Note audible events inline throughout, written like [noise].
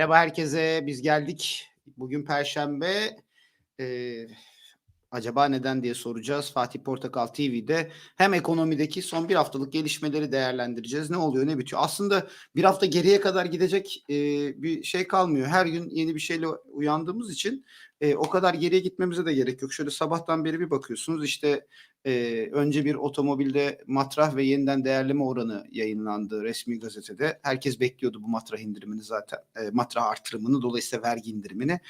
Merhaba herkese, biz geldik. Bugün Perşembe. Ee, acaba neden diye soracağız. Fatih Portakal TV'de hem ekonomideki son bir haftalık gelişmeleri değerlendireceğiz. Ne oluyor, ne bitiyor? Aslında bir hafta geriye kadar gidecek e, bir şey kalmıyor. Her gün yeni bir şeyle uyandığımız için e, o kadar geriye gitmemize de gerek yok. Şöyle sabahtan beri bir bakıyorsunuz işte e, önce bir otomobilde matrah ve yeniden değerleme oranı yayınlandı resmi gazetede. Herkes bekliyordu bu matrah indirimini zaten, e, matrah artırımını dolayısıyla vergi indirimini.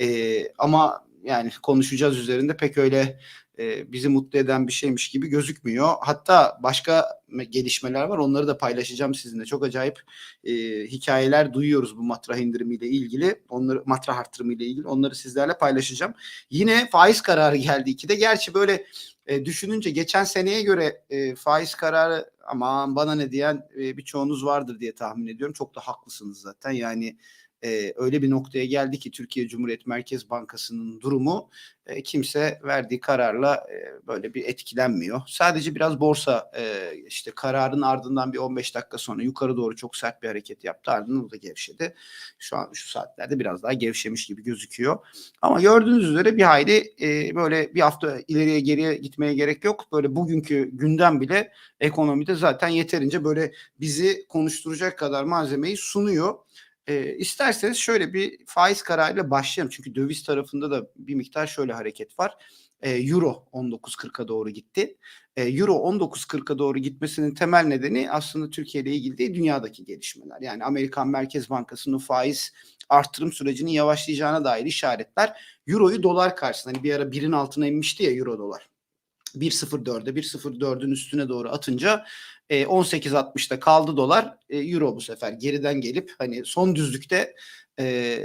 E, ama yani konuşacağız üzerinde pek öyle e, bizi mutlu eden bir şeymiş gibi gözükmüyor. Hatta başka gelişmeler var onları da paylaşacağım sizinle. Çok acayip e, hikayeler duyuyoruz bu matrah indirimiyle ilgili. Onları matrah artırımıyla ilgili onları sizlerle paylaşacağım. Yine faiz kararı geldi iki de. Gerçi böyle e, düşününce geçen seneye göre e, faiz kararı aman bana ne diyen e, birçoğunuz vardır diye tahmin ediyorum. Çok da haklısınız zaten. Yani e, öyle bir noktaya geldi ki Türkiye Cumhuriyet Merkez Bankası'nın durumu e, kimse verdiği kararla e, böyle bir etkilenmiyor. Sadece biraz borsa e, işte kararın ardından bir 15 dakika sonra yukarı doğru çok sert bir hareket yaptı. Ardından o da gevşedi. Şu an şu saatlerde biraz daha gevşemiş gibi gözüküyor. Ama gördüğünüz üzere bir hayli e, böyle bir hafta ileriye geriye gitmeye gerek yok. Böyle bugünkü gündem bile ekonomide zaten yeterince böyle bizi konuşturacak kadar malzemeyi sunuyor. E, isterseniz şöyle bir faiz kararıyla başlayalım. Çünkü döviz tarafında da bir miktar şöyle hareket var. E, Euro 19.40'a doğru gitti. E, Euro 19.40'a doğru gitmesinin temel nedeni aslında Türkiye ile ilgili değil dünyadaki gelişmeler. Yani Amerikan Merkez Bankası'nın faiz artırım sürecinin yavaşlayacağına dair işaretler. Euro'yu dolar karşısında hani bir ara birin altına inmişti ya Euro dolar. 1.04'e 1.04'ün üstüne doğru atınca e, 18.60'da kaldı dolar. E, Euro bu sefer geriden gelip hani son düzlükte e,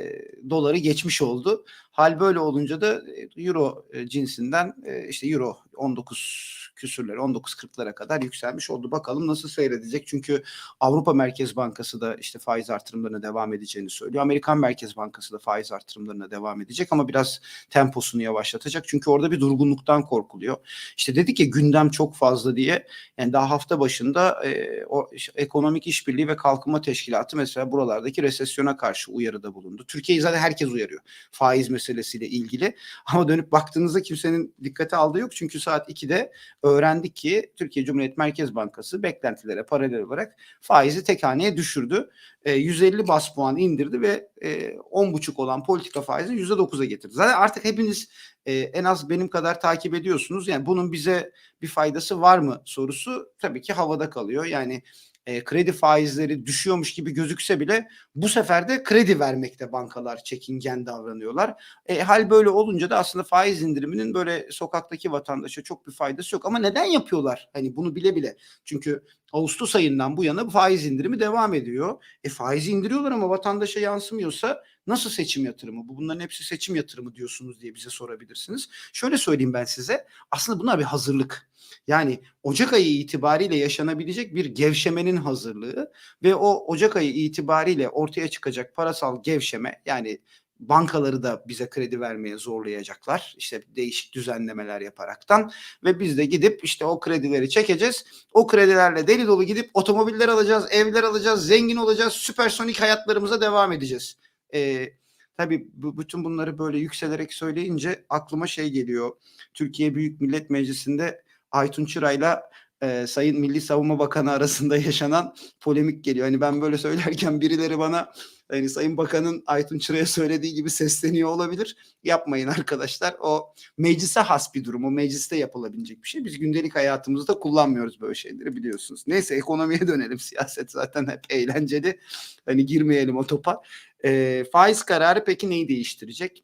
doları geçmiş oldu. Hal böyle olunca da Euro cinsinden e, işte Euro 19 küsürleri 19.40'lara kadar yükselmiş oldu. Bakalım nasıl seyredecek? Çünkü Avrupa Merkez Bankası da işte faiz artırımlarına devam edeceğini söylüyor. Amerikan Merkez Bankası da faiz artırımlarına devam edecek ama biraz temposunu yavaşlatacak. Çünkü orada bir durgunluktan korkuluyor. İşte dedi ki gündem çok fazla diye yani daha hafta başında e, o ekonomik işbirliği ve kalkınma teşkilatı mesela buralardaki resesyona karşı uyarıda bulundu. Türkiye'yi zaten herkes uyarıyor. Faiz meselesiyle ilgili. [laughs] Ama dönüp baktığınızda kimsenin dikkate aldığı yok. Çünkü saat 2'de öğrendik ki Türkiye Cumhuriyet Merkez Bankası beklentilere paralel olarak faizi tek haneye düşürdü. E, 150 bas puan indirdi ve e, 10,5 olan politika faizini %9'a getirdi. Zaten artık hepiniz e, en az benim kadar takip ediyorsunuz. Yani bunun bize bir faydası var mı sorusu tabii ki havada kalıyor. Yani e, kredi faizleri düşüyormuş gibi gözükse bile bu sefer de kredi vermekte bankalar çekingen davranıyorlar. E, hal böyle olunca da aslında faiz indiriminin böyle sokaktaki vatandaşa çok bir faydası yok. Ama neden yapıyorlar? Hani bunu bile bile. Çünkü Ağustos ayından bu yana faiz indirimi devam ediyor. E faizi indiriyorlar ama vatandaşa yansımıyorsa nasıl seçim yatırımı? Bu bunların hepsi seçim yatırımı diyorsunuz diye bize sorabilirsiniz. Şöyle söyleyeyim ben size. Aslında bunlar bir hazırlık. Yani Ocak ayı itibariyle yaşanabilecek bir gevşemenin hazırlığı ve o Ocak ayı itibariyle ortaya çıkacak parasal gevşeme yani bankaları da bize kredi vermeye zorlayacaklar. İşte değişik düzenlemeler yaparaktan ve biz de gidip işte o kredileri çekeceğiz. O kredilerle deli dolu gidip otomobiller alacağız, evler alacağız, zengin olacağız, süpersonik hayatlarımıza devam edeceğiz. Ee, tabii bu, bütün bunları böyle yükselerek söyleyince aklıma şey geliyor. Türkiye Büyük Millet Meclisi'nde Aytun Çıra'yla e, Sayın Milli Savunma Bakanı arasında [laughs] yaşanan polemik geliyor. Hani ben böyle söylerken birileri bana hani Sayın Bakan'ın Aytun Çıra'ya söylediği gibi sesleniyor olabilir. Yapmayın arkadaşlar. O meclise has bir durum. O mecliste yapılabilecek bir şey. Biz gündelik hayatımızda kullanmıyoruz böyle şeyleri biliyorsunuz. Neyse ekonomiye dönelim. [laughs] Siyaset zaten hep eğlenceli. Hani girmeyelim o topa. E, faiz kararı peki neyi değiştirecek?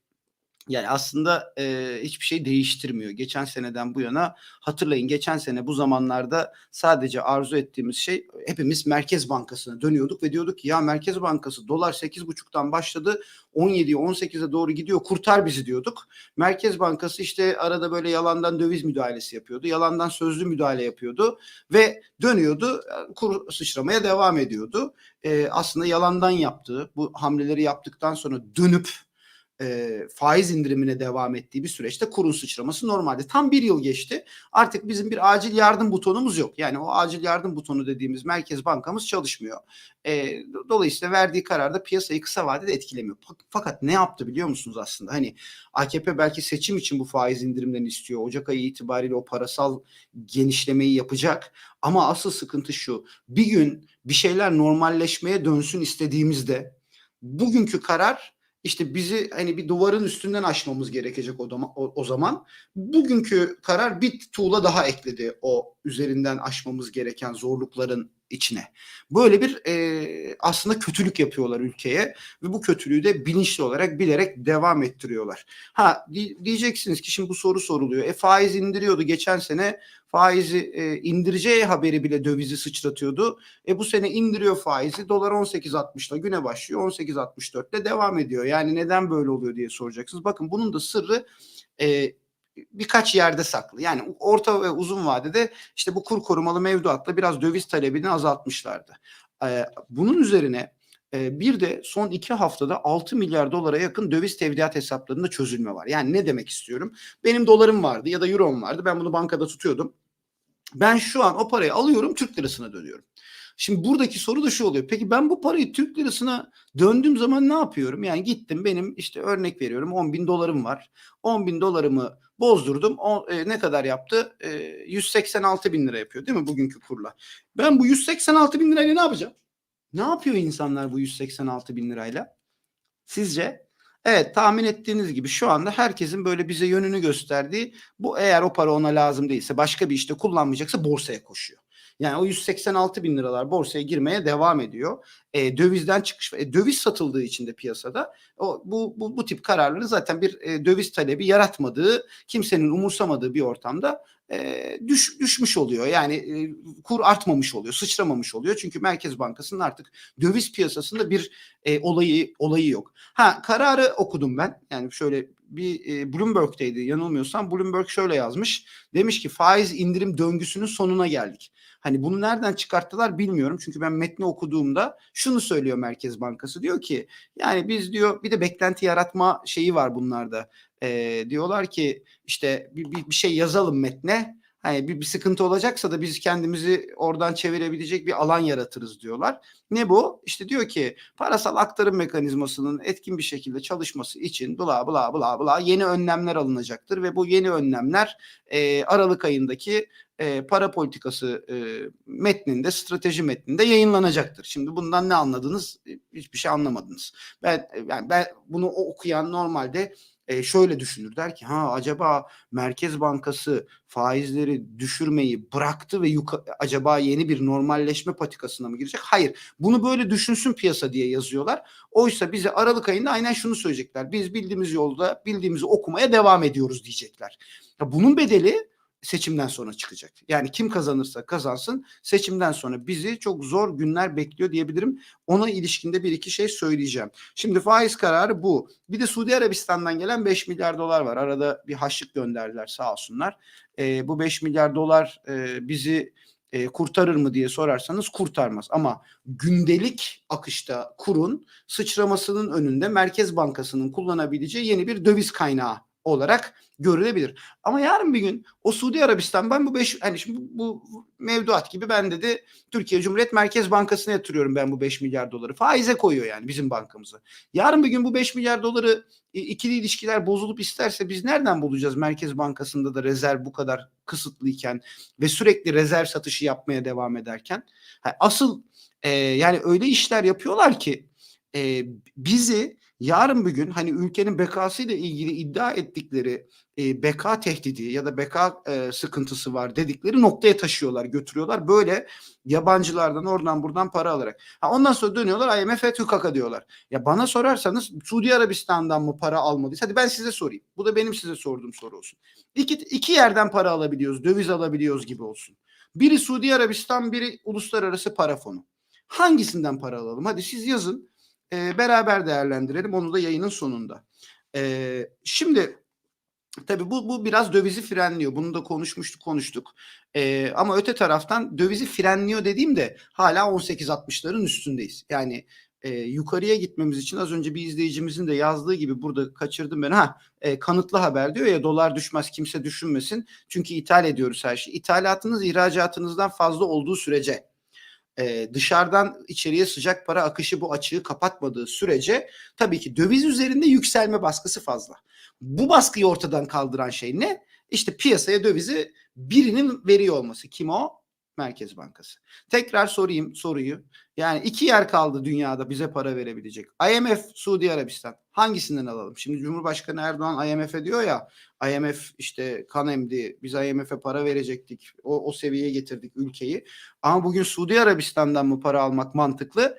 Yani aslında e, hiçbir şey değiştirmiyor. Geçen seneden bu yana hatırlayın geçen sene bu zamanlarda sadece arzu ettiğimiz şey hepimiz Merkez Bankası'na dönüyorduk ve diyorduk ki ya Merkez Bankası dolar 8,5'tan başladı 17'ye 18'e doğru gidiyor kurtar bizi diyorduk. Merkez Bankası işte arada böyle yalandan döviz müdahalesi yapıyordu. Yalandan sözlü müdahale yapıyordu ve dönüyordu kur sıçramaya devam ediyordu. E, aslında yalandan yaptığı bu hamleleri yaptıktan sonra dönüp e, faiz indirimine devam ettiği bir süreçte kurun sıçraması normalde. Tam bir yıl geçti. Artık bizim bir acil yardım butonumuz yok. Yani o acil yardım butonu dediğimiz Merkez Bankamız çalışmıyor. E, dolayısıyla verdiği karar da piyasayı kısa vadede etkilemiyor. Fakat ne yaptı biliyor musunuz aslında? Hani AKP belki seçim için bu faiz indirimlerini istiyor. Ocak ayı itibariyle o parasal genişlemeyi yapacak. Ama asıl sıkıntı şu. Bir gün bir şeyler normalleşmeye dönsün istediğimizde bugünkü karar işte bizi hani bir duvarın üstünden aşmamız gerekecek o, zaman, o, o zaman. Bugünkü karar bir tuğla daha ekledi o üzerinden aşmamız gereken zorlukların içine. Böyle bir e, aslında kötülük yapıyorlar ülkeye ve bu kötülüğü de bilinçli olarak bilerek devam ettiriyorlar. Ha diyeceksiniz ki şimdi bu soru soruluyor. E faiz indiriyordu geçen sene faizi e, indireceği haberi bile dövizi sıçratıyordu. E bu sene indiriyor faizi dolar 18.60'la güne başlıyor 18.64'te devam ediyor. Yani neden böyle oluyor diye soracaksınız. Bakın bunun da sırrı e, birkaç yerde saklı. Yani orta ve uzun vadede işte bu kur korumalı mevduatla biraz döviz talebini azaltmışlardı. Ee, bunun üzerine e, bir de son iki haftada 6 milyar dolara yakın döviz tevdiat hesaplarında çözülme var. Yani ne demek istiyorum? Benim dolarım vardı ya da eurom vardı. Ben bunu bankada tutuyordum. Ben şu an o parayı alıyorum Türk lirasına dönüyorum. Şimdi buradaki soru da şu oluyor. Peki ben bu parayı Türk lirasına döndüğüm zaman ne yapıyorum? Yani gittim benim işte örnek veriyorum 10 bin dolarım var. 10 bin dolarımı bozdurdum. O, e, ne kadar yaptı? E, 186 bin lira yapıyor değil mi bugünkü kurla? Ben bu 186 bin lirayla ne yapacağım? Ne yapıyor insanlar bu 186 bin lirayla? Sizce? Evet tahmin ettiğiniz gibi şu anda herkesin böyle bize yönünü gösterdiği bu eğer o para ona lazım değilse başka bir işte kullanmayacaksa borsaya koşuyor. Yani o 186 bin liralar borsaya girmeye devam ediyor. E, dövizden çıkış, e, döviz satıldığı için de piyasada o, bu, bu, bu tip kararları zaten bir e, döviz talebi yaratmadığı, kimsenin umursamadığı bir ortamda e, düş, düşmüş oluyor. Yani e, kur artmamış oluyor, sıçramamış oluyor. Çünkü Merkez Bankası'nın artık döviz piyasasında bir e, olayı olayı yok. Ha kararı okudum ben. Yani şöyle bir e, Bloomberg'teydi yanılmıyorsam Bloomberg şöyle yazmış. Demiş ki faiz indirim döngüsünün sonuna geldik. Hani bunu nereden çıkarttılar bilmiyorum. Çünkü ben metni okuduğumda şunu söylüyor Merkez Bankası. Diyor ki yani biz diyor bir de beklenti yaratma şeyi var bunlarda. E, diyorlar ki işte bir, bir, bir şey yazalım metne. Hani bir, bir sıkıntı olacaksa da biz kendimizi oradan çevirebilecek bir alan yaratırız diyorlar. Ne bu? İşte diyor ki parasal aktarım mekanizmasının etkin bir şekilde çalışması için bla bla bla bla yeni önlemler alınacaktır ve bu yeni önlemler e, Aralık ayındaki e, para politikası e, metninde, strateji metninde yayınlanacaktır. Şimdi bundan ne anladınız? Hiçbir şey anlamadınız. Ben yani ben bunu okuyan normalde e, şöyle düşünür der ki ha acaba Merkez Bankası faizleri düşürmeyi bıraktı ve yuka, acaba yeni bir normalleşme patikasına mı girecek? Hayır. Bunu böyle düşünsün piyasa diye yazıyorlar. Oysa bize Aralık ayında aynen şunu söyleyecekler. Biz bildiğimiz yolda bildiğimizi okumaya devam ediyoruz diyecekler. Ya bunun bedeli seçimden sonra çıkacak. Yani kim kazanırsa kazansın seçimden sonra bizi çok zor günler bekliyor diyebilirim. Ona ilişkinde bir iki şey söyleyeceğim. Şimdi faiz kararı bu. Bir de Suudi Arabistan'dan gelen 5 milyar dolar var. Arada bir haşlık gönderdiler sağ olsunlar. E, bu 5 milyar dolar e, bizi e, kurtarır mı diye sorarsanız kurtarmaz. Ama gündelik akışta kurun sıçramasının önünde Merkez Bankası'nın kullanabileceği yeni bir döviz kaynağı olarak görülebilir. Ama yarın bir gün o Suudi Arabistan ben bu beş hani şimdi bu, bu mevduat gibi ben dedi Türkiye Cumhuriyet Merkez Bankası'na yatırıyorum ben bu 5 milyar doları. Faize koyuyor yani bizim bankamıza. Yarın bir gün bu 5 milyar doları ikili ilişkiler bozulup isterse biz nereden bulacağız Merkez Bankası'nda da rezerv bu kadar kısıtlıyken ve sürekli rezerv satışı yapmaya devam ederken asıl e, yani öyle işler yapıyorlar ki e, bizi yarın bir gün hani ülkenin bekasıyla ilgili iddia ettikleri e, beka tehdidi ya da beka e, sıkıntısı var dedikleri noktaya taşıyorlar, götürüyorlar. Böyle yabancılardan oradan buradan para alarak. Ha, ondan sonra dönüyorlar IMF'e TÜKAK'a diyorlar. Ya bana sorarsanız Suudi Arabistan'dan mı para almadıysa hadi ben size sorayım. Bu da benim size sorduğum soru olsun. İki, iki yerden para alabiliyoruz, döviz alabiliyoruz gibi olsun. Biri Suudi Arabistan, biri uluslararası para fonu. Hangisinden para alalım? Hadi siz yazın e, beraber değerlendirelim. Onu da yayının sonunda. E, şimdi tabii bu, bu biraz dövizi frenliyor. Bunu da konuşmuştuk konuştuk. E, ama öte taraftan dövizi frenliyor dediğimde hala 18.60'ların üstündeyiz. Yani e, yukarıya gitmemiz için az önce bir izleyicimizin de yazdığı gibi burada kaçırdım ben. Ha e, kanıtlı haber diyor ya dolar düşmez kimse düşünmesin. Çünkü ithal ediyoruz her şeyi. İthalatınız ihracatınızdan fazla olduğu sürece e, dışarıdan içeriye sıcak para akışı bu açığı kapatmadığı sürece tabii ki döviz üzerinde yükselme baskısı fazla. Bu baskıyı ortadan kaldıran şey ne? İşte piyasaya dövizi birinin veriyor olması. Kim o? Merkez Bankası. Tekrar sorayım soruyu. Yani iki yer kaldı dünyada bize para verebilecek. IMF, Suudi Arabistan. Hangisinden alalım? Şimdi Cumhurbaşkanı Erdoğan IMF'e diyor ya IMF işte kan emdi. Biz IMF'e para verecektik. O, o seviyeye getirdik ülkeyi. Ama bugün Suudi Arabistan'dan mı para almak mantıklı?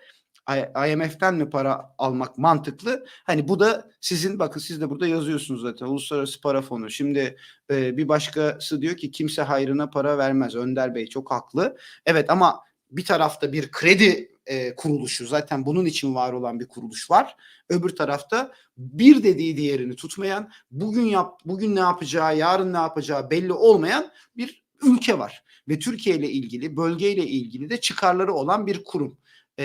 IMF'den mi para almak mantıklı? Hani bu da sizin bakın siz de burada yazıyorsunuz zaten Uluslararası Para Fonu. Şimdi e, bir başkası diyor ki kimse hayrına para vermez. Önder Bey çok haklı. Evet ama bir tarafta bir kredi e, kuruluşu zaten bunun için var olan bir kuruluş var. Öbür tarafta bir dediği diğerini tutmayan, bugün yap bugün ne yapacağı, yarın ne yapacağı belli olmayan bir ülke var ve Türkiye ile ilgili, bölgeyle ilgili de çıkarları olan bir kurum. E,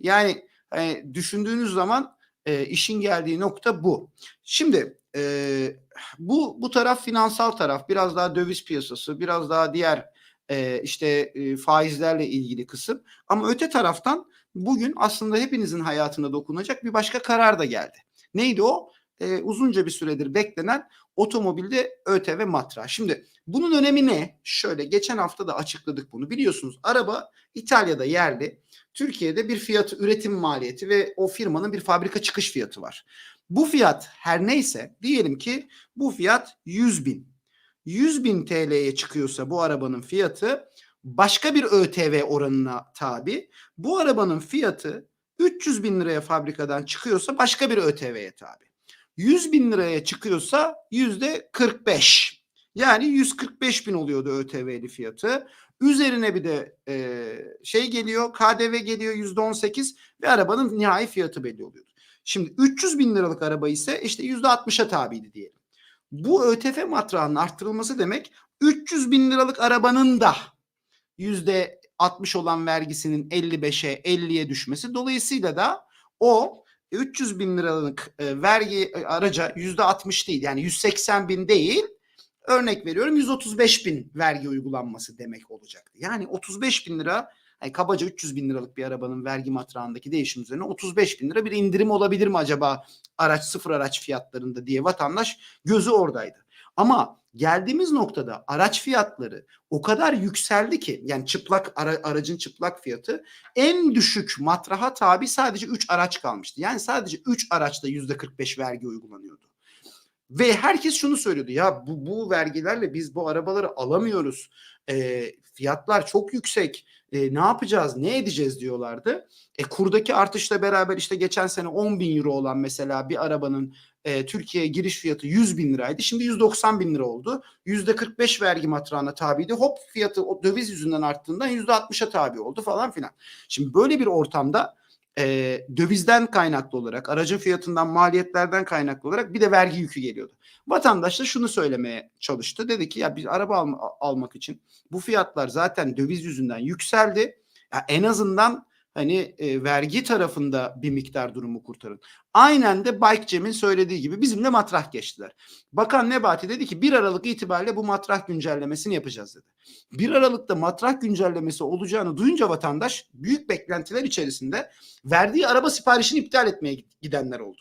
yani hani düşündüğünüz zaman e, işin geldiği nokta bu. Şimdi e, bu bu taraf finansal taraf, biraz daha döviz piyasası, biraz daha diğer e, işte e, faizlerle ilgili kısım. Ama öte taraftan bugün aslında hepinizin hayatına dokunacak bir başka karar da geldi. Neydi o? E, uzunca bir süredir beklenen otomobilde ÖTV matra. Şimdi bunun önemi ne? Şöyle geçen hafta da açıkladık bunu. Biliyorsunuz araba İtalya'da yerli. Türkiye'de bir fiyatı üretim maliyeti ve o firmanın bir fabrika çıkış fiyatı var. Bu fiyat her neyse diyelim ki bu fiyat 100 bin. 100 bin TL'ye çıkıyorsa bu arabanın fiyatı başka bir ÖTV oranına tabi. Bu arabanın fiyatı 300 bin liraya fabrikadan çıkıyorsa başka bir ÖTV'ye tabi. 100 bin liraya çıkıyorsa yüzde 45. Yani 145 bin oluyordu ÖTV'li fiyatı. Üzerine bir de e, şey geliyor KDV geliyor yüzde 18 ve arabanın nihai fiyatı belli oluyordu. Şimdi 300 bin liralık araba ise işte yüzde 60'a tabiydi diyelim. Bu ÖTV matrağının arttırılması demek 300 bin liralık arabanın da yüzde 60 olan vergisinin 55'e 50'ye düşmesi. Dolayısıyla da o 300 bin liralık e, vergi e, araca yüzde 60 değil yani 180 bin değil örnek veriyorum 135 bin vergi uygulanması demek olacaktı. Yani 35 bin lira yani kabaca 300 bin liralık bir arabanın vergi matrağındaki değişim üzerine 35 bin lira bir indirim olabilir mi acaba araç sıfır araç fiyatlarında diye vatandaş gözü oradaydı. Ama geldiğimiz noktada araç fiyatları o kadar yükseldi ki yani çıplak ara, aracın çıplak fiyatı en düşük matraha tabi sadece 3 araç kalmıştı. Yani sadece 3 araçta %45 vergi uygulanıyordu. Ve herkes şunu söylüyordu ya bu, bu vergilerle biz bu arabaları alamıyoruz. E, fiyatlar çok yüksek. E, ne yapacağız ne edeceğiz diyorlardı. E, kurdaki artışla beraber işte geçen sene 10 bin euro olan mesela bir arabanın e, Türkiye'ye giriş fiyatı 100 bin liraydı. Şimdi 190 bin lira oldu. Yüzde 45 vergi matrağına tabiydi. Hop fiyatı o döviz yüzünden arttığından yüzde 60'a tabi oldu falan filan. Şimdi böyle bir ortamda e, dövizden kaynaklı olarak, aracın fiyatından, maliyetlerden kaynaklı olarak bir de vergi yükü geliyordu. Vatandaş da şunu söylemeye çalıştı. Dedi ki ya biz araba al, almak için bu fiyatlar zaten döviz yüzünden yükseldi. Ya en azından hani e, vergi tarafında bir miktar durumu kurtarın. Aynen de Bike Cem'in söylediği gibi bizimle matrah geçtiler. Bakan Nebati dedi ki 1 Aralık itibariyle bu matrah güncellemesini yapacağız dedi. 1 Aralık'ta matrah güncellemesi olacağını duyunca vatandaş büyük beklentiler içerisinde verdiği araba siparişini iptal etmeye gidenler oldu.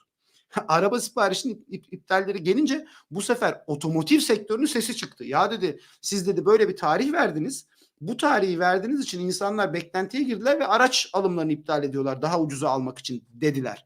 [laughs] araba siparişinin iptalleri gelince bu sefer otomotiv sektörünün sesi çıktı. Ya dedi siz dedi böyle bir tarih verdiniz bu tarihi verdiğiniz için insanlar beklentiye girdiler ve araç alımlarını iptal ediyorlar daha ucuza almak için dediler.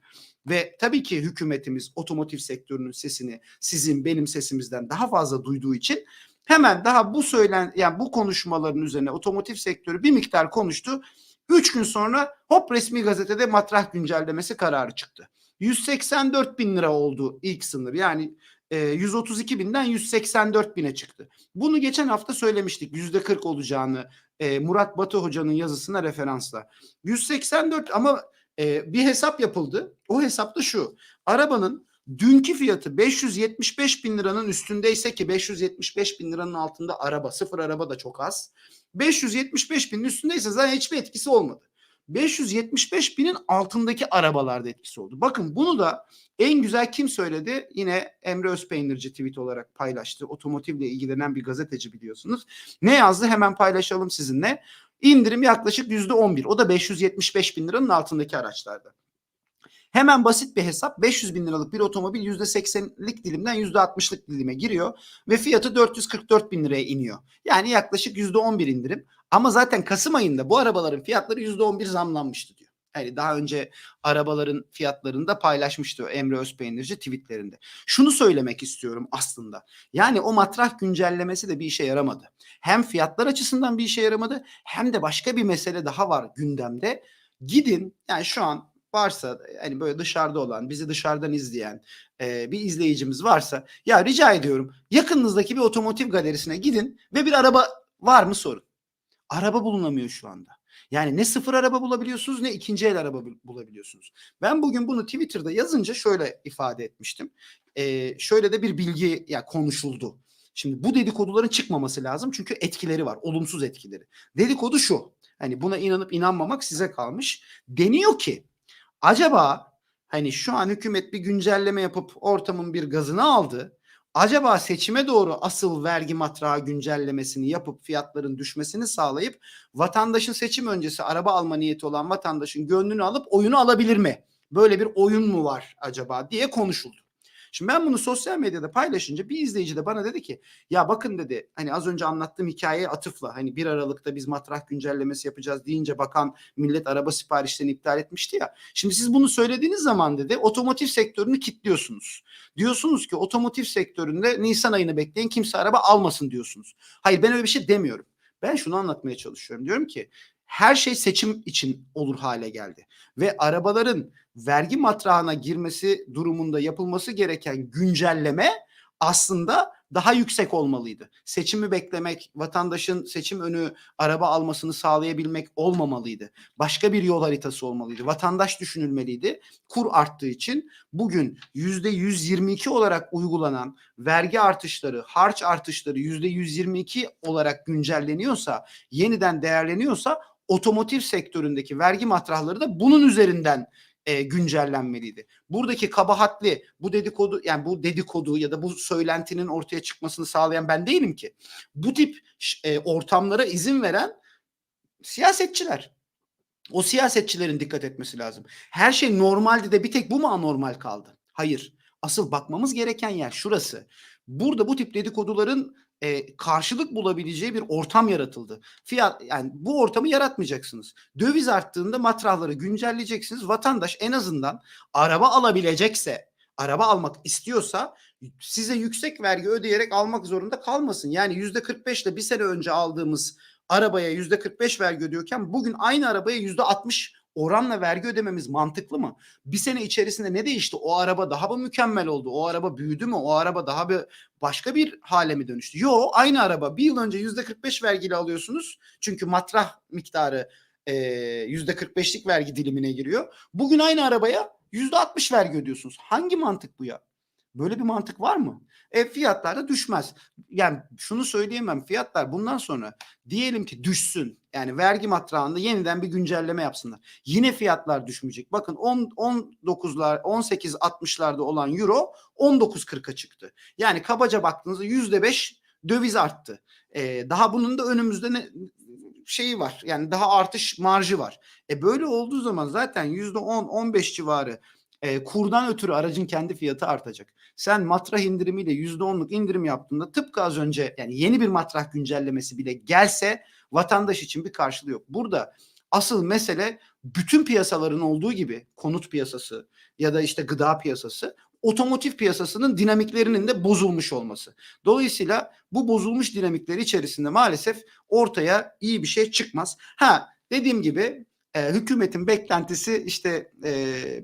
Ve tabii ki hükümetimiz otomotiv sektörünün sesini sizin benim sesimizden daha fazla duyduğu için hemen daha bu söylen yani bu konuşmaların üzerine otomotiv sektörü bir miktar konuştu. Üç gün sonra hop resmi gazetede matrah güncellemesi kararı çıktı. 184 bin lira oldu ilk sınır. Yani 132 binden 184 bine çıktı. Bunu geçen hafta söylemiştik yüzde 40 olacağını Murat Batı Hoca'nın yazısına referansla. 184 ama bir hesap yapıldı. O hesapta şu. Arabanın dünkü fiyatı 575 bin liranın üstündeyse ki 575 bin liranın altında araba sıfır araba da çok az. 575 binin üstündeyse zaten hiçbir etkisi olmadı. 575 binin altındaki arabalarda etkisi oldu. Bakın bunu da en güzel kim söyledi? Yine Emre Özpeynirci tweet olarak paylaştı. Otomotivle ilgilenen bir gazeteci biliyorsunuz. Ne yazdı? Hemen paylaşalım sizinle. İndirim yaklaşık yüzde 11. O da 575 bin liranın altındaki araçlarda. Hemen basit bir hesap 500 bin liralık bir otomobil %80'lik dilimden %60'lık dilime giriyor ve fiyatı 444 bin liraya iniyor. Yani yaklaşık %11 indirim ama zaten Kasım ayında bu arabaların fiyatları %11 zamlanmıştı diyor. Yani daha önce arabaların fiyatlarında paylaşmıştı Emre Özpeynirci tweetlerinde. Şunu söylemek istiyorum aslında. Yani o matrah güncellemesi de bir işe yaramadı. Hem fiyatlar açısından bir işe yaramadı hem de başka bir mesele daha var gündemde. Gidin yani şu an varsa hani böyle dışarıda olan bizi dışarıdan izleyen e, bir izleyicimiz varsa ya rica ediyorum yakınınızdaki bir otomotiv galerisine gidin ve bir araba var mı sorun. Araba bulunamıyor şu anda. Yani ne sıfır araba bulabiliyorsunuz ne ikinci el araba bulabiliyorsunuz. Ben bugün bunu Twitter'da yazınca şöyle ifade etmiştim. Ee, şöyle de bir bilgi ya konuşuldu. Şimdi bu dedikoduların çıkmaması lazım çünkü etkileri var, olumsuz etkileri. Dedikodu şu. Hani buna inanıp inanmamak size kalmış. Deniyor ki acaba hani şu an hükümet bir güncelleme yapıp ortamın bir gazını aldı. Acaba seçime doğru asıl vergi matrağı güncellemesini yapıp fiyatların düşmesini sağlayıp vatandaşın seçim öncesi araba alma niyeti olan vatandaşın gönlünü alıp oyunu alabilir mi? Böyle bir oyun mu var acaba diye konuşuldu. Şimdi ben bunu sosyal medyada paylaşınca bir izleyici de bana dedi ki ya bakın dedi hani az önce anlattığım hikayeye atıfla hani 1 Aralık'ta biz matrah güncellemesi yapacağız deyince bakan millet araba siparişlerini iptal etmişti ya. Şimdi siz bunu söylediğiniz zaman dedi otomotiv sektörünü kilitliyorsunuz. Diyorsunuz ki otomotiv sektöründe Nisan ayını bekleyin kimse araba almasın diyorsunuz. Hayır ben öyle bir şey demiyorum. Ben şunu anlatmaya çalışıyorum. Diyorum ki her şey seçim için olur hale geldi. Ve arabaların vergi matrağına girmesi durumunda yapılması gereken güncelleme aslında daha yüksek olmalıydı. Seçimi beklemek, vatandaşın seçim önü araba almasını sağlayabilmek olmamalıydı. Başka bir yol haritası olmalıydı. Vatandaş düşünülmeliydi. Kur arttığı için bugün yüzde 122 olarak uygulanan vergi artışları, harç artışları yüzde 122 olarak güncelleniyorsa, yeniden değerleniyorsa otomotiv sektöründeki vergi matrahları da bunun üzerinden e, güncellenmeliydi. Buradaki kabahatli bu dedikodu yani bu dedikodu ya da bu söylentinin ortaya çıkmasını sağlayan ben değilim ki. Bu tip e, ortamlara izin veren siyasetçiler. O siyasetçilerin dikkat etmesi lazım. Her şey normaldi de bir tek bu mu anormal kaldı? Hayır. Asıl bakmamız gereken yer şurası. Burada bu tip dedikoduların e, karşılık bulabileceği bir ortam yaratıldı. Fiyat yani bu ortamı yaratmayacaksınız. Döviz arttığında matrahları güncelleyeceksiniz. Vatandaş en azından araba alabilecekse, araba almak istiyorsa size yüksek vergi ödeyerek almak zorunda kalmasın. Yani yüzde 45 ile bir sene önce aldığımız arabaya yüzde 45 vergi ödüyorken bugün aynı arabaya yüzde 60 oranla vergi ödememiz mantıklı mı? Bir sene içerisinde ne değişti? O araba daha mı mükemmel oldu? O araba büyüdü mü? O araba daha bir başka bir hale mi dönüştü? Yo aynı araba. Bir yıl önce yüzde 45 vergiyle alıyorsunuz. Çünkü matrah miktarı yüzde 45'lik vergi dilimine giriyor. Bugün aynı arabaya yüzde 60 vergi ödüyorsunuz. Hangi mantık bu ya? Böyle bir mantık var mı? E fiyatlar da düşmez. Yani şunu söyleyemem fiyatlar bundan sonra diyelim ki düşsün. Yani vergi matrağında yeniden bir güncelleme yapsınlar. Yine fiyatlar düşmeyecek. Bakın 10 19'lar 18 60'larda olan euro 19.40'a çıktı. Yani kabaca baktığınızda %5 döviz arttı. Ee, daha bunun da önümüzde ne, şeyi var. Yani daha artış marjı var. E böyle olduğu zaman zaten %10-15 civarı e, kurdan ötürü aracın kendi fiyatı artacak. Sen matrah indirimiyle %10'luk indirim yaptığında tıpkı az önce yani yeni bir matrah güncellemesi bile gelse vatandaş için bir karşılığı yok. Burada asıl mesele bütün piyasaların olduğu gibi konut piyasası ya da işte gıda piyasası otomotiv piyasasının dinamiklerinin de bozulmuş olması. Dolayısıyla bu bozulmuş dinamikleri içerisinde maalesef ortaya iyi bir şey çıkmaz. Ha dediğim gibi e, hükümetin beklentisi işte e,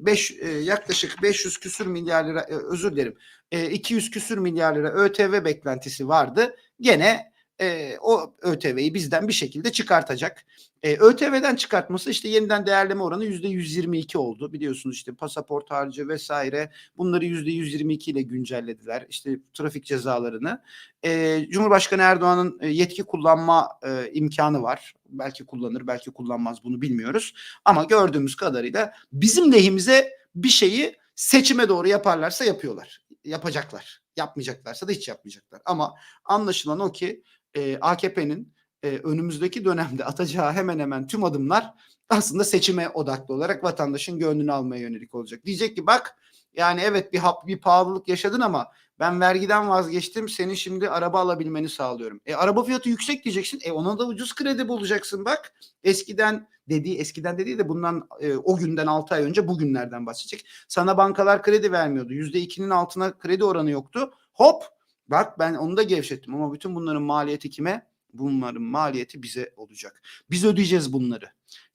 beş, e, yaklaşık 500 küsür milyar lira e, özür dilerim e, 200 küsür milyar lira ÖTV beklentisi vardı. Gene e, o ÖTV'yi bizden bir şekilde çıkartacak. E, ÖTV'den çıkartması işte yeniden değerleme oranı yüzde 122 oldu. Biliyorsunuz işte pasaport harcı vesaire bunları yüzde 122 ile güncellediler. İşte trafik cezalarını. E, Cumhurbaşkanı Erdoğan'ın e, yetki kullanma e, imkanı var. Belki kullanır, belki kullanmaz bunu bilmiyoruz. Ama gördüğümüz kadarıyla bizim lehimize bir şeyi seçime doğru yaparlarsa yapıyorlar. Yapacaklar. Yapmayacaklarsa da hiç yapmayacaklar. Ama anlaşılan o ki e, AKP'nin e, önümüzdeki dönemde atacağı hemen hemen tüm adımlar aslında seçime odaklı olarak vatandaşın gönlünü almaya yönelik olacak. Diyecek ki bak yani evet bir hap bir pahalılık yaşadın ama ben vergiden vazgeçtim. Senin şimdi araba alabilmeni sağlıyorum. E araba fiyatı yüksek diyeceksin. E ona da ucuz kredi bulacaksın bak. Eskiden dediği eskiden dediği de bundan e, o günden 6 ay önce bugünlerden bahsedecek. Sana bankalar kredi vermiyordu. %2'nin altına kredi oranı yoktu. Hop bak ben onu da gevşettim ama bütün bunların maliyeti kime? Bunların maliyeti bize olacak. Biz ödeyeceğiz bunları.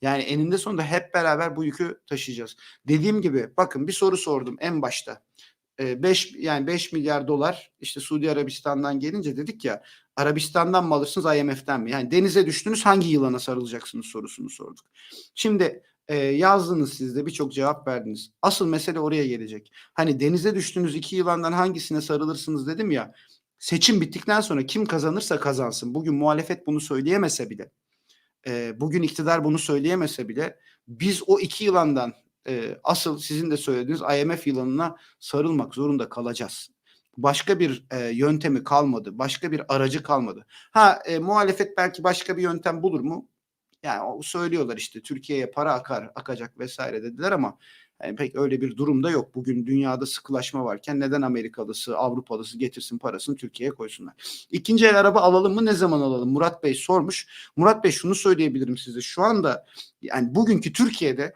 Yani eninde sonunda hep beraber bu yükü taşıyacağız. Dediğim gibi bakın bir soru sordum en başta. 5 yani 5 milyar dolar işte Suudi Arabistan'dan gelince dedik ya Arabistan'dan mı alırsınız IMF'den mi? Yani denize düştünüz hangi yılana sarılacaksınız sorusunu sorduk. Şimdi e, yazdınız siz de birçok cevap verdiniz. Asıl mesele oraya gelecek. Hani denize düştünüz iki yılandan hangisine sarılırsınız dedim ya. Seçim bittikten sonra kim kazanırsa kazansın. Bugün muhalefet bunu söyleyemese bile, e, bugün iktidar bunu söyleyemese bile biz o iki yılandan e, asıl sizin de söylediğiniz IMF yılanına sarılmak zorunda kalacağız. Başka bir e, yöntemi kalmadı. Başka bir aracı kalmadı. Ha e, muhalefet belki başka bir yöntem bulur mu? Yani o söylüyorlar işte Türkiye'ye para akar, akacak vesaire dediler ama yani pek öyle bir durumda yok. Bugün dünyada sıkılaşma varken neden Amerikalısı, Avrupalısı getirsin parasını Türkiye'ye koysunlar? İkinci el araba alalım mı? Ne zaman alalım? Murat Bey sormuş. Murat Bey şunu söyleyebilirim size. Şu anda yani bugünkü Türkiye'de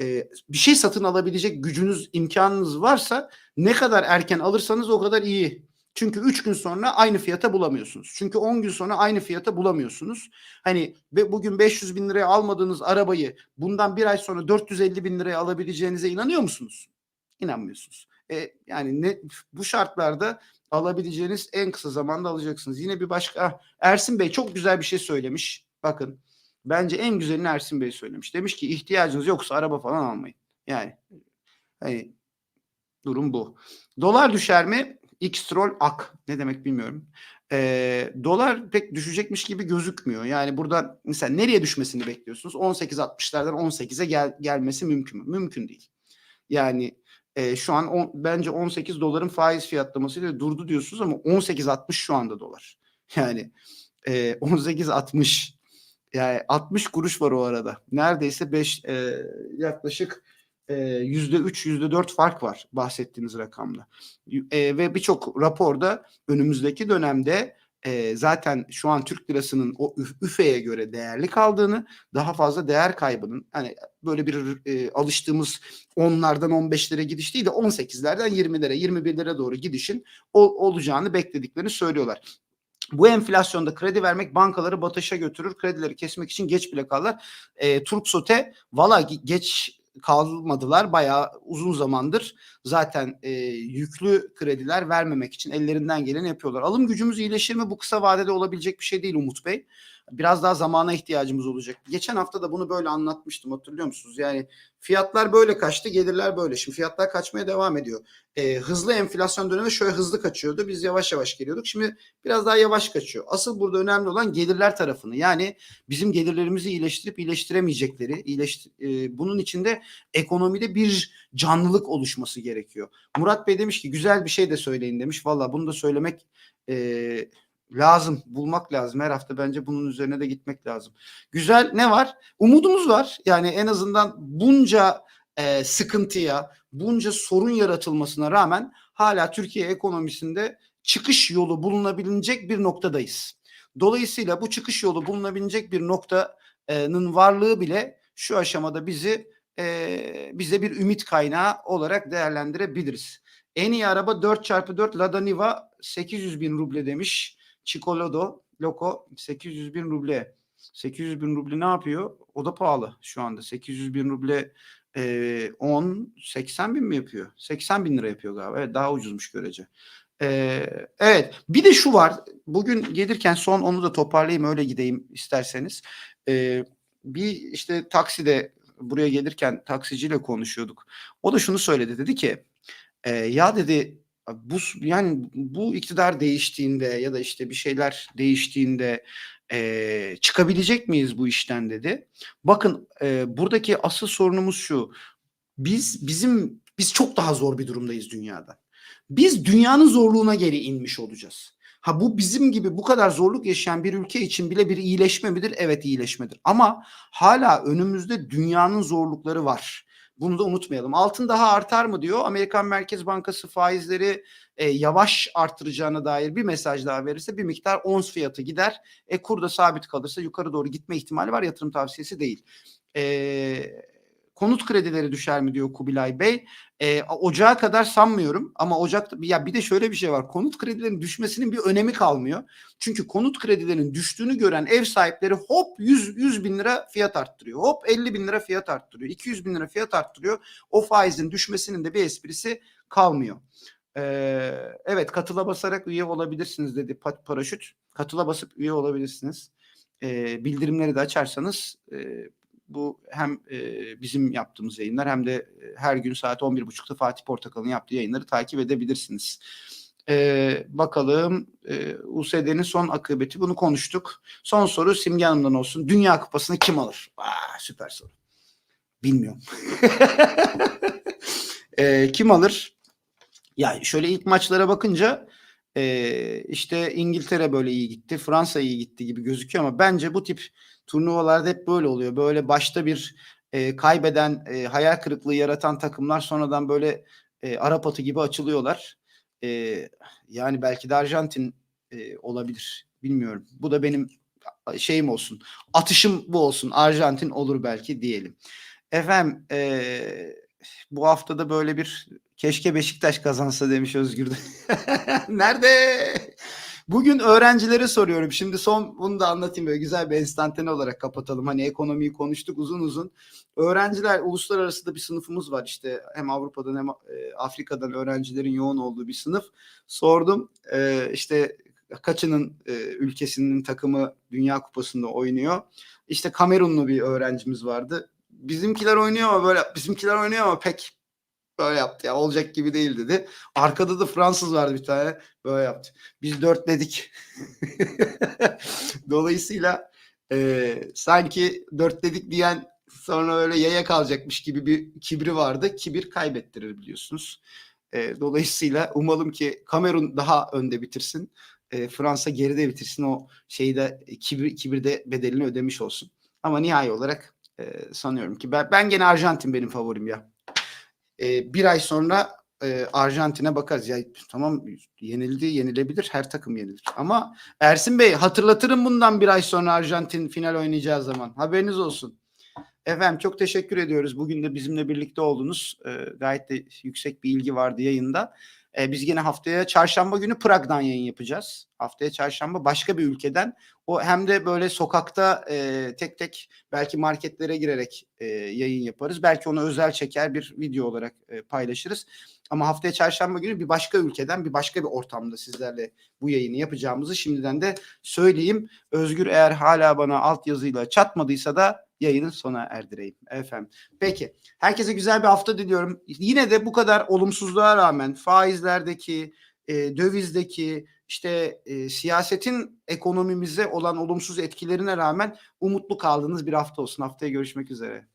e, bir şey satın alabilecek gücünüz, imkanınız varsa ne kadar erken alırsanız o kadar iyi. Çünkü 3 gün sonra aynı fiyata bulamıyorsunuz. Çünkü 10 gün sonra aynı fiyata bulamıyorsunuz. Hani ve bugün 500 bin liraya almadığınız arabayı bundan bir ay sonra 450 bin liraya alabileceğinize inanıyor musunuz? İnanmıyorsunuz. E, yani ne bu şartlarda alabileceğiniz en kısa zamanda alacaksınız. Yine bir başka ah, Ersin Bey çok güzel bir şey söylemiş. Bakın bence en güzelini Ersin Bey söylemiş. Demiş ki ihtiyacınız yoksa araba falan almayın. Yani hani durum bu. Dolar düşer mi? X-Roll ak. Ne demek bilmiyorum. E, dolar pek düşecekmiş gibi gözükmüyor. Yani burada mesela nereye düşmesini bekliyorsunuz? 18.60'lardan 18'e gel, gelmesi mümkün mü? Mümkün değil. Yani e, şu an on, bence 18 doların faiz fiyatlamasıyla durdu diyorsunuz ama 18.60 şu anda dolar. [laughs] Yani e, 18.60 yani 60 kuruş var o arada. Neredeyse 5 e, yaklaşık yüzde üç, yüzde dört fark var bahsettiğiniz rakamda. E, ve birçok raporda önümüzdeki dönemde e, zaten şu an Türk lirasının o üfeye göre değerli kaldığını, daha fazla değer kaybının hani böyle bir e, alıştığımız onlardan 15'lere gidiş değil de 18'lerden 20'lere, 21'lere doğru gidişin o, olacağını beklediklerini söylüyorlar. Bu enflasyonda kredi vermek bankaları batışa götürür. Kredileri kesmek için geç bile kalırlar. E, Turp Sote valla geç kalmadılar. Bayağı uzun zamandır zaten e, yüklü krediler vermemek için ellerinden geleni yapıyorlar. Alım gücümüz iyileşir mi? Bu kısa vadede olabilecek bir şey değil Umut Bey. Biraz daha zamana ihtiyacımız olacak. Geçen hafta da bunu böyle anlatmıştım hatırlıyor musunuz? Yani fiyatlar böyle kaçtı, gelirler böyle. Şimdi fiyatlar kaçmaya devam ediyor. E, hızlı enflasyon dönemi şöyle hızlı kaçıyordu. Biz yavaş yavaş geliyorduk. Şimdi biraz daha yavaş kaçıyor. Asıl burada önemli olan gelirler tarafını. Yani bizim gelirlerimizi iyileştirip iyileştiremeyecekleri, iyileştir e, bunun içinde ekonomide bir canlılık oluşması gerekiyor. Murat Bey demiş ki güzel bir şey de söyleyin demiş. Valla bunu da söylemek e, lazım. Bulmak lazım. Her hafta bence bunun üzerine de gitmek lazım. Güzel ne var? Umudumuz var. Yani en azından bunca e, sıkıntıya, bunca sorun yaratılmasına rağmen hala Türkiye ekonomisinde çıkış yolu bulunabilecek bir noktadayız. Dolayısıyla bu çıkış yolu bulunabilecek bir noktanın varlığı bile şu aşamada bizi e, bize bir ümit kaynağı olarak değerlendirebiliriz. En iyi araba 4x4 Lada Niva 800 bin ruble demiş. Çikolodo Loco 800 bin ruble. 800 bin ruble ne yapıyor? O da pahalı şu anda. 800 bin ruble e, 10 80 bin mi yapıyor? 80 bin lira yapıyor galiba. Evet, daha ucuzmuş görece. Ee, evet. Bir de şu var. Bugün gelirken son onu da toparlayayım öyle gideyim isterseniz. Ee, bir işte takside buraya gelirken taksiciyle konuşuyorduk. O da şunu söyledi. Dedi ki e, ya dedi bu yani bu iktidar değiştiğinde ya da işte bir şeyler değiştiğinde e, çıkabilecek miyiz bu işten dedi. Bakın e, buradaki asıl sorunumuz şu. Biz bizim biz çok daha zor bir durumdayız dünyada. Biz dünyanın zorluğuna geri inmiş olacağız. Ha bu bizim gibi bu kadar zorluk yaşayan bir ülke için bile bir iyileşme midir? Evet iyileşmedir. Ama hala önümüzde dünyanın zorlukları var. Bunu da unutmayalım. Altın daha artar mı diyor. Amerikan Merkez Bankası faizleri e, yavaş artıracağına dair bir mesaj daha verirse bir miktar ons fiyatı gider. E kur da sabit kalırsa yukarı doğru gitme ihtimali var. Yatırım tavsiyesi değil. E, konut kredileri düşer mi diyor Kubilay Bey. E, ocağa kadar sanmıyorum ama Ocak'ta ya bir de şöyle bir şey var. Konut kredilerinin düşmesinin bir önemi kalmıyor. Çünkü konut kredilerinin düştüğünü gören ev sahipleri hop 100, 100 bin lira fiyat arttırıyor. Hop 50 bin lira fiyat arttırıyor. 200 bin lira fiyat arttırıyor. O faizin düşmesinin de bir esprisi kalmıyor. Ee, evet katıla basarak üye olabilirsiniz dedi Paraşüt. Katıla basıp üye olabilirsiniz. Ee, bildirimleri de açarsanız e, bu hem e, bizim yaptığımız yayınlar hem de e, her gün saat 11.30'da Fatih Portakal'ın yaptığı yayınları takip edebilirsiniz. E, bakalım e, USD'nin son akıbeti bunu konuştuk. Son soru Simge Hanım'dan olsun. Dünya Kupası'nı kim alır? Aa, süper soru. Bilmiyorum. [laughs] e, kim alır? Ya şöyle ilk maçlara bakınca e, işte İngiltere böyle iyi gitti, Fransa iyi gitti gibi gözüküyor ama bence bu tip turnuvalarda hep böyle oluyor. Böyle başta bir e, kaybeden, e, hayal kırıklığı yaratan takımlar sonradan böyle e, Arap atı gibi açılıyorlar. E, yani belki de Arjantin e, olabilir. Bilmiyorum. Bu da benim şeyim olsun. Atışım bu olsun. Arjantin olur belki diyelim. Efendim e, bu haftada böyle bir keşke Beşiktaş kazansa demiş Özgür. [laughs] Nerede? Bugün öğrencilere soruyorum. Şimdi son bunu da anlatayım böyle güzel bir enstantane olarak kapatalım. Hani ekonomiyi konuştuk uzun uzun. Öğrenciler uluslararası da bir sınıfımız var işte hem Avrupa'dan hem e, Afrika'dan öğrencilerin yoğun olduğu bir sınıf. Sordum e, işte kaçının e, ülkesinin takımı Dünya Kupası'nda oynuyor. İşte Kamerunlu bir öğrencimiz vardı. Bizimkiler oynuyor ama böyle bizimkiler oynuyor ama pek böyle yaptı ya olacak gibi değil dedi. Arkada da Fransız vardı bir tane böyle yaptı. Biz dört dedik. [laughs] Dolayısıyla e, sanki dört dedik diyen sonra öyle yaya kalacakmış gibi bir kibri vardı. Kibir kaybettirir biliyorsunuz. E, dolayısıyla umalım ki Kamerun daha önde bitirsin. E, Fransa geride bitirsin. O şeyde kibir, kibirde bedelini ödemiş olsun. Ama nihai olarak e, sanıyorum ki ben, ben gene Arjantin benim favorim ya. E, bir ay sonra e, Arjantin'e bakarız. Ya tamam yenildi, yenilebilir. Her takım yenilir. Ama Ersin Bey hatırlatırım bundan bir ay sonra Arjantin final oynayacağı zaman. Haberiniz olsun. Efendim çok teşekkür ediyoruz. Bugün de bizimle birlikte oldunuz. E, gayet de yüksek bir ilgi vardı yayında. E, biz yine haftaya çarşamba günü Prag'dan yayın yapacağız. Haftaya çarşamba başka bir ülkeden. O hem de böyle sokakta e, tek tek belki marketlere girerek e, yayın yaparız. Belki onu özel çeker bir video olarak e, paylaşırız. Ama haftaya çarşamba günü bir başka ülkeden bir başka bir ortamda sizlerle bu yayını yapacağımızı şimdiden de söyleyeyim. Özgür eğer hala bana altyazıyla çatmadıysa da yayını sona erdireyim efendim. Peki herkese güzel bir hafta diliyorum. Yine de bu kadar olumsuzluğa rağmen faizlerdeki, e, dövizdeki, işte e, siyasetin ekonomimize olan olumsuz etkilerine rağmen umutlu kaldığınız bir hafta olsun. Haftaya görüşmek üzere.